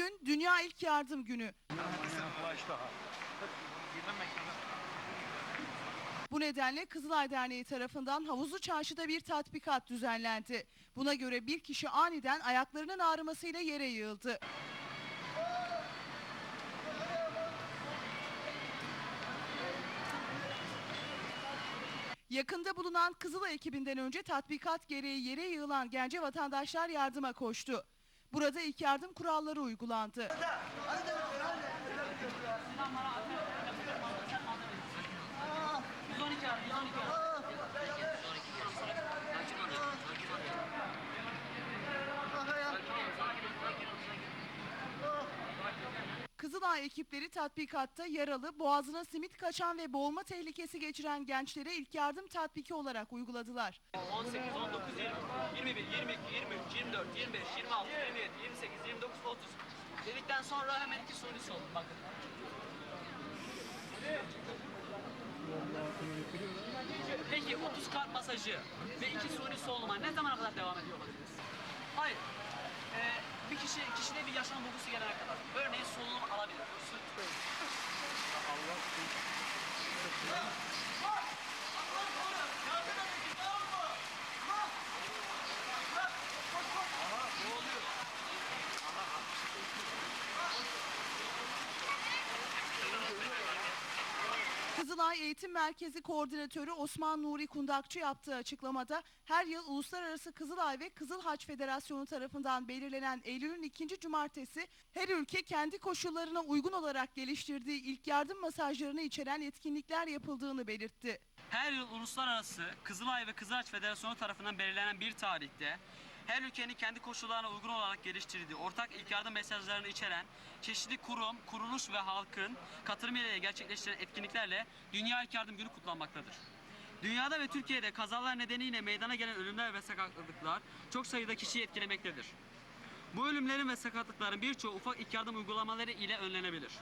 Bugün Dünya İlk Yardım Günü. Bu nedenle Kızılay Derneği tarafından Havuzlu Çarşı'da bir tatbikat düzenlendi. Buna göre bir kişi aniden ayaklarının ağrımasıyla yere yığıldı. Yakında bulunan Kızılay ekibinden önce tatbikat gereği yere yığılan gence vatandaşlar yardıma koştu. Burada ilk yardım kuralları uygulandı. Kızılay ekipleri tatbikatta yaralı, boğazına simit kaçan ve boğulma tehlikesi geçiren gençlere ilk yardım tatbiki olarak uyguladılar. 18, 19, 20, 21, 22, 23, 24, 25, 26, 27, 28, 29, 30 dedikten sonra hemen iki sonrası oldu bakın. Peki 30 kart masajı ve iki suni solunma ne zamana kadar devam ediyor olabiliriz? Hayır. Ee, bir kişi kişide bir yaşam bulgusu gelene kadar. Örneğin solunum alabilir. Kızılay Eğitim Merkezi Koordinatörü Osman Nuri Kundakçı yaptığı açıklamada her yıl Uluslararası Kızılay ve Kızıl Haç Federasyonu tarafından belirlenen Eylül'ün ikinci cumartesi her ülke kendi koşullarına uygun olarak geliştirdiği ilk yardım masajlarını içeren etkinlikler yapıldığını belirtti. Her yıl uluslararası Kızılay ve Kızılaç Federasyonu tarafından belirlenen bir tarihte her ülkenin kendi koşullarına uygun olarak geliştirdiği ortak ilk yardım mesajlarını içeren çeşitli kurum, kuruluş ve halkın katılımıyla gerçekleştirilen etkinliklerle Dünya İlk Yardım Günü kutlanmaktadır. Dünyada ve Türkiye'de kazalar nedeniyle meydana gelen ölümler ve sakatlıklar çok sayıda kişiyi etkilemektedir. Bu ölümlerin ve sakatlıkların birçoğu ufak ilk yardım uygulamaları ile önlenebilir.